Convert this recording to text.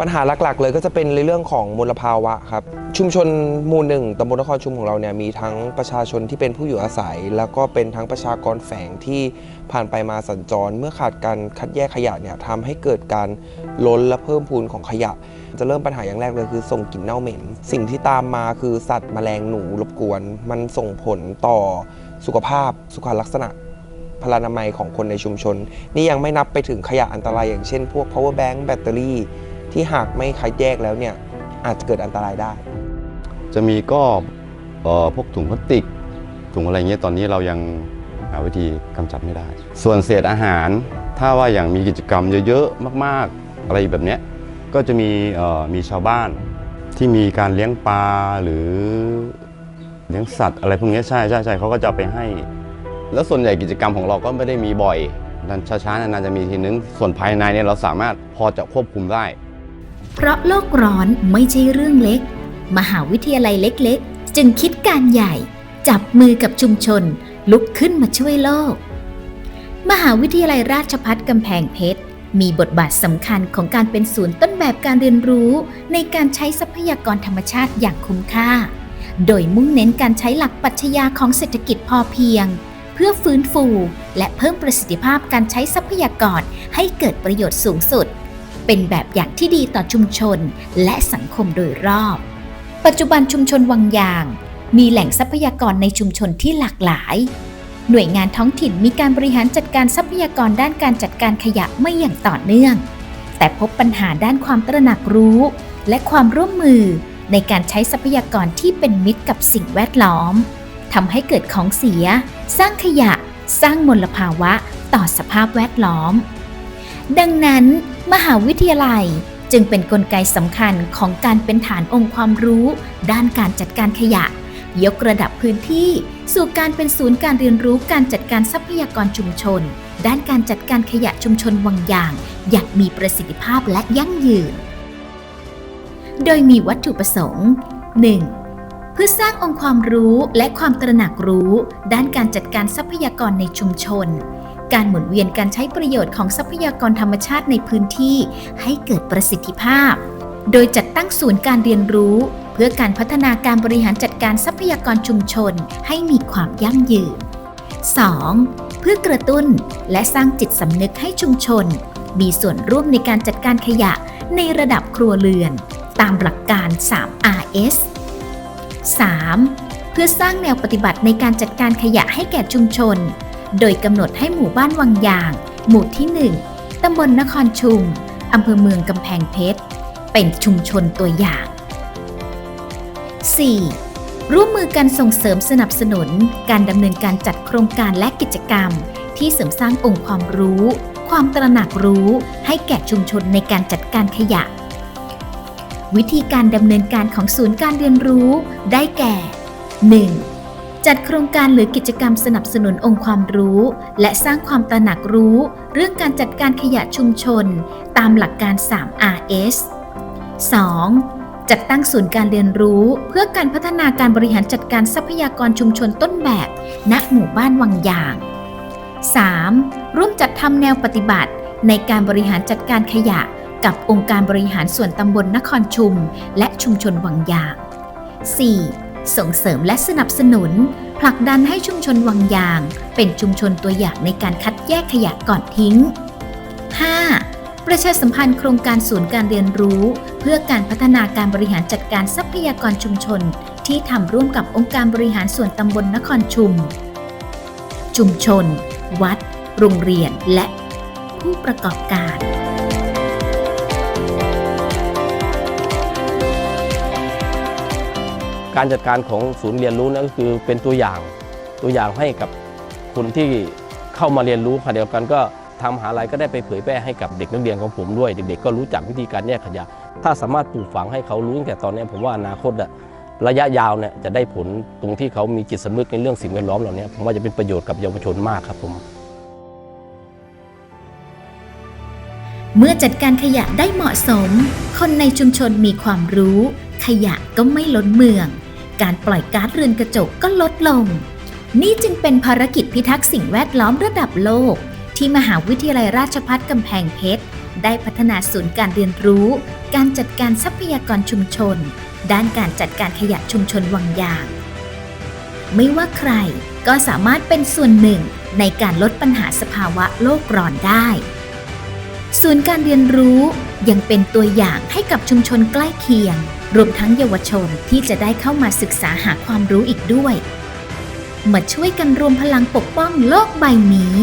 ปัญหาหลักๆ เลยก็จะเป็นในเรื่องของมลภาวะครับ ชุมชนหมู่หนึ่งตำบลนครชุมของเราเนี่ยมีทั้งประชาชนที่เป็นผู้อยู่อาศัย แล้วก็เป็นทั้งประชากรแฝงที่ผ่านไปมาสัญจร เมื่อขาดการคัดแยกขยะเนี่ยทำให้เกิดการล้นและเพิ่มพูนของขยะ จะเริ่มปัญหาอย่างแรกเลยคือส่งกลิ่นเน่าเหม็น สิ่งที่ตามมาคือสัตว์แมลงหนูรบกวน มันส่งผลต่อสุขภาพสุขลักษณะพลานามัยของคนในชุมชน นี่ยังไม่นับไปถึงขยะอันตรายอย่างเช่นพวก power bank แบตเตอรี่ ที่หากไม่คัดแยกแล้วเนี่ยอาจจะเกิดอันตรายได้ จะมีก็พวกถุงพลาสติกถุงอะไรเงี้ยตอนนี้เรายังหาวิธีกำจัดไม่ได้ ส่วนเศษอาหารถ้าว่าอย่างมีกิจกรรมเยอะๆมาก ๆ อะไรแบบเนี้ยก็จะมีมีชาวบ้านที่มีการเลี้ยงปลาหรือเลี้ยงสัตว์อะไรพวกนี้ใช่ใช่ใช่เขาก็จะไปให้ แล้วส่วนใหญ่กิจกรรมของเราก็ไม่ได้มีบ่อยนันช้าๆนานๆจะมีทีนึงส่วนภายในเนี่ยเราสามารถพอจะควบคุมได้ เพราะโลกร้อนไม่ใช่เรื่องเล็ก มหาวิทยาลัยเล็กๆ จึงคิดการใหญ่ จับมือกับชุมชน ลุกขึ้นมาช่วยโลก มหาวิทยาลัยราชภัฏกำแพงเพชร มีบทบาทสำคัญของการเป็นศูนย์ต้นแบบการเรียนรู้ ในการใช้ทรัพยากรธรรมชาติอย่างคุ้มค่า โดยมุ่งเน้นการใช้หลักปัชญาของเศรษฐกิจพอเพียงเพื่อฟื้นฟู และเพิ่มประสิทธิภาพการใช้ทรัพยากรให้เกิดประโยชน์สูงสุด เป็นแบบอย่างที่ดีต่อชุมชนและสังคมโดยรอบ ปัจจุบันชุมชนวังยาง มีแหล่งทรัพยากรในชุมชนที่หลากหลาย หน่วยงานท้องถิ่นมีการบริหารจัดการทรัพยากรด้านการจัดการขยะไม่อย่างต่อเนื่อง แต่พบปัญหาด้านความตระหนักรู้ และความร่วมมือในการใช้ทรัพยากรที่เป็นมิตรกับสิ่งแวดล้อมทำให้เกิดของเสีย สร้างขยะ สร้างมลภาวะต่อสภาพแวดล้อม ดังนั้น มหาวิทยาลัยจึงเป็นนกลไกสำคัญของการเป็นฐานองค์ความรู้ ด้านการจัดการขยะ ยกระดับพื้นที่ สู่การเป็นศูนย์การเรียนรู้การจัดการทรัพยากรชุมชน ด้านการจัดการขยะชุมชนวังยาง อย่างมีประสิทธิภาพและยั่งยืน โดยมีวัตถุประสงค์ 1. เพื่อสร้างองค์ความรู้และความตระหนักรู้ ด้านการจัดการทรัพยากรในชุมชน การหมุนเวียนการใช้ประโยชน์ของทรัพยากรธรรมชาติในพื้นที่ให้เกิดประสิทธิภาพ โดยจัดตั้งศูนย์การเรียนรู้ เพื่อการพัฒนาการบริหารจัดการทรัพยากรชุมชนให้มีความยั่งยืน 2. เพื่อกระตุ้นและสร้างจิตสำนึกให้ชุมชน มีส่วนร่วมในการจัดการขยะในระดับครัวเรือน ตามหลักการ 3RS 3. เพื่อสร้างแนวปฏิบัติในการจัดการขยะให้แก่ชุมชน โดยกำหนดให้หมู่บ้านวังยาง หมู่ที่ 1 ตำบลนครชุม อำเภอเมืองกำแพงเพชร เป็นชุมชนตัวอย่าง 4. ร่วมมือกันส่งเสริมสนับสนุน การดำเนินการจัดโครงการและกิจกรรม ที่เสริมสร้างองค์ความรู้ ความตระหนักรู้ให้แก่ชุมชนในการจัดการขยะ วิธีการดำเนินการของศูนย์การเรียนรู้ได้แก่ 1. จัดโครงการหรือกิจกรรมสนับสนุนองค์ความรู้ และสร้างความตระหนักรู้ เรื่องการจัดการขยะชุมชน ตามหลักการ 3RS 2. จัดตั้งศูนย์การเรียนรู้ เพื่อการพัฒนาการบริหารจัดการทรัพยากรชุมชนต้นแบบ ณหมู่บ้านวังยาง 3. ร่วมจัดทำแนวปฏิบัติ ในการบริหารจัดการขยะ กับองค์การบริหารส่วนตำบลนครชุม และชุมชนวังยาง 4. ส่งเสริมและสนับสนุน ผลักดันให้ชุมชนวังยาง เป็นชุมชนตัวอย่างในการคัดแยกขยะก่อนทิ้ง 5. ประชาสัมพันธ์โครงการศูนย์การเรียนรู้ เพื่อการพัฒนาการบริหารจัดการทรัพยากรชุมชน ที่ทำร่วมกับองค์การบริหารส่วนตำบลนครชุม ชุมชน วัด โรงเรียนและผู้ประกอบการ การจัดการของศูนย์เรียนรู้นั่นก็คือเป็นตัวอย่างตัวอย่างให้กับคนที่เข้ามาเรียนรู้ขณะเดียวกันก็ทางมหาลัยก็ได้ไปเผยแพร่ให้กับเด็กนักเรียนของผมด้วย เด็กๆ ก็รู้จักวิธีการแยกขยะ ถ้าสามารถปลูกฝังให้เขารู้ตั้งแต่ตอนนี้ผมว่าอนาคตอะระยะยาวเนี่ยจะได้ผลตรงที่เขามีจิตสำนึกในเรื่องสิ่งแวดล้อมเหล่านี้ผมว่าจะเป็นประโยชน์กับเยาวชนมากครับผม เมื่อจัดการขยะได้เหมาะสม คนในชุมชนมีความรู้ ขยะก็ไม่ล้นเมือง การปล่อยก๊าซเรือนกระจกก็ลดลง นี่จึงเป็นภารกิจพิทักษ์สิ่งแวดล้อมระดับโลก ที่มหาวิทยาลัยราชภัฏกำแพงเพชร ได้พัฒนาศูนย์การเรียนรู้ การจัดการทรัพยากรชุมชน ด้านการจัดการขยะชุมชนวังยาง ไม่ว่าใครก็สามารถเป็นส่วนหนึ่งในการลดปัญหาสภาวะโลกร้อนได้ ศูนย์การเรียนรู้ยังเป็นตัวอย่างให้กับชุมชนใกล้เคียง รวมทั้งเยาวชนที่จะได้เข้ามาศึกษาหาความรู้อีกด้วย มาช่วยกันรวมพลังปกป้องโลกใบนี้